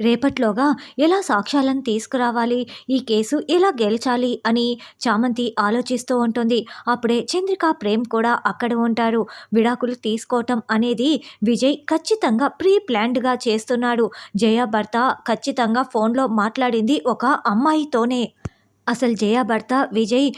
రేపట్లోగా ఎలా సాక్ష్యాలను తీసుకురావాలి? ఈ కేసు ఎలా గెలిచాలి? అని చామంతి ఆలోచిస్తూ ఉంటుంది. అప్పుడే చంద్రిక ప్రేమ్ కూడా అక్కడ ఉంటారు. విడాకులు తీసుకోవటం అనేది విజయ్ ఖచ్చితంగా ప్రీ ప్లాన్డ్గా చేస్తున్నాడు. జయ భర్త ఖచ్చితంగా ఫోన్లో మాట్లాడింది ఒక అమ్మాయితోనే. అసలు జయ భర్త విజయ్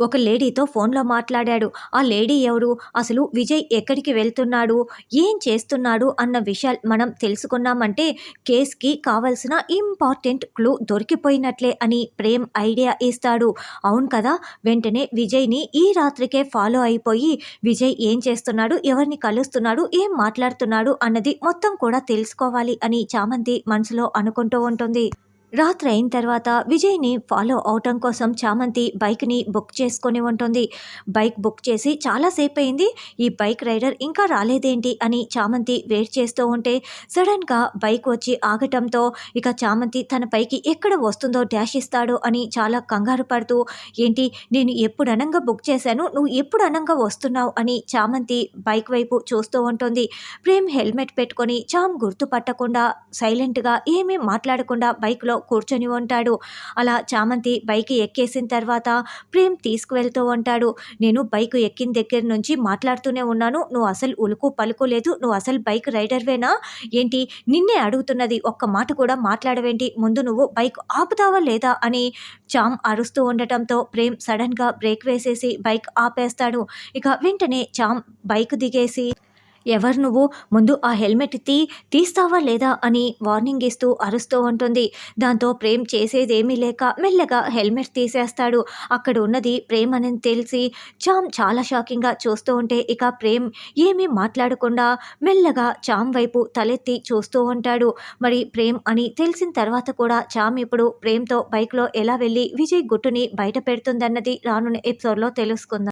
ఒక లేడీతో ఫోన్లో మాట్లాడాడు. ఆ లేడీ ఎవరు అసలు విజయ్ ఎక్కడికి వెళ్తున్నాడు? ఏం చేస్తున్నాడు? అన్న విషయాలు మనం తెలుసుకున్నామంటే కేస్కి కావలసిన ఇంపార్టెంట్ క్లూ దొరికిపోయినట్లే అని ప్రేమ్ ఐడియా ఇస్తాడు. అవును కదా? వెంటనే విజయ్ని ఈ రాత్రికే ఫాలో అయిపోయి విజయ్ ఏం చేస్తున్నాడు? ఎవరిని కలుస్తున్నాడు? ఏం మాట్లాడుతున్నాడు? అన్నది మొత్తం కూడా తెలుసుకోవాలి అని చామంతి మనసులో అనుకుంటూ ఉంటుంది. రాత్రి అయిన తర్వాత విజయ్ని ఫాలో అవటం కోసం చామంతి బైక్ని బుక్ చేసుకొని ఉంటుంది. బైక్ బుక్ చేసి చాలాసేపు అయింది ఈ బైక్ రైడర్ ఇంకా రాలేదేంటి అని చామంతి వెయిట్ చేస్తూ ఉంటే సడన్గా బైక్ వచ్చి ఆగటంతో ఇక చామంతి తన పైకి ఎక్కడ వస్తుందో డాష్ ఇస్తాడో అని చాలా కంగారు పడుతూ ఏంటి నేను ఎప్పుడు అనంగా బుక్ చేశాను? నువ్వు ఎప్పుడు అనంగా వస్తున్నావు? అని చామంతి బైక్ వైపు చూస్తూ ఉంటుంది. ప్రేమ్ హెల్మెట్ పెట్టుకొని చామ్ గుర్తుపట్టకుండా సైలెంట్గా ఏమీ మాట్లాడకుండా బైక్లో కూర్చొని ఉంటాడు. అలా చామంతి బైక్ ఎక్కేసిన తర్వాత ప్రేమ్ తీసుకువెళ్తూ ఉంటాడు. నేను బైక్ ఎక్కిన దగ్గర నుంచి మాట్లాడుతూనే ఉన్నాను. నువ్వు అసలు ఉలుకు పలుకోలేదు నువ్వు అసలు బైక్ రైడర్వేనా ఏంటి? నిన్నే అడుగుతున్నది. ఒక్క మాట కూడా మాట్లాడవేంటి? ముందు నువ్వు బైక్ ఆపుతావా లేదా? అని చామ్ అరుస్తూ ఉండటంతో ప్రేమ్ సడన్గా బ్రేక్ వేసేసి బైక్ ఆపేస్తాడు. ఇక వెంటనే చామ్ బైక్ దిగేసి ఎవరు నువ్వు? ముందు ఆ హెల్మెట్ తీ తీస్తావా లేదా అని వార్నింగ్ ఇస్తూ అరుస్తూ ఉంటుంది. దాంతో ప్రేమ్ చేసేదేమీ లేక మెల్లగా హెల్మెట్ తీసేస్తాడు. అక్కడ ఉన్నది ప్రేమ్ అని తెలిసి చామ్ చాలా షాకింగ్గా చూస్తూ ఉంటే ఇక ప్రేమ్ ఏమీ మాట్లాడకుండా మెల్లగా చామ్ వైపు తలెత్తి చూస్తూ ఉంటాడు. మరి ప్రేమ్ అని తెలిసిన తర్వాత కూడా చామ్ ఇప్పుడు ప్రేమ్తో బైక్లో ఎలా వెళ్ళి విజయ్ గుట్టుని బయట పెడుతుందన్నది రానున్న ఎపిసోడ్లో తెలుసుకుందాం.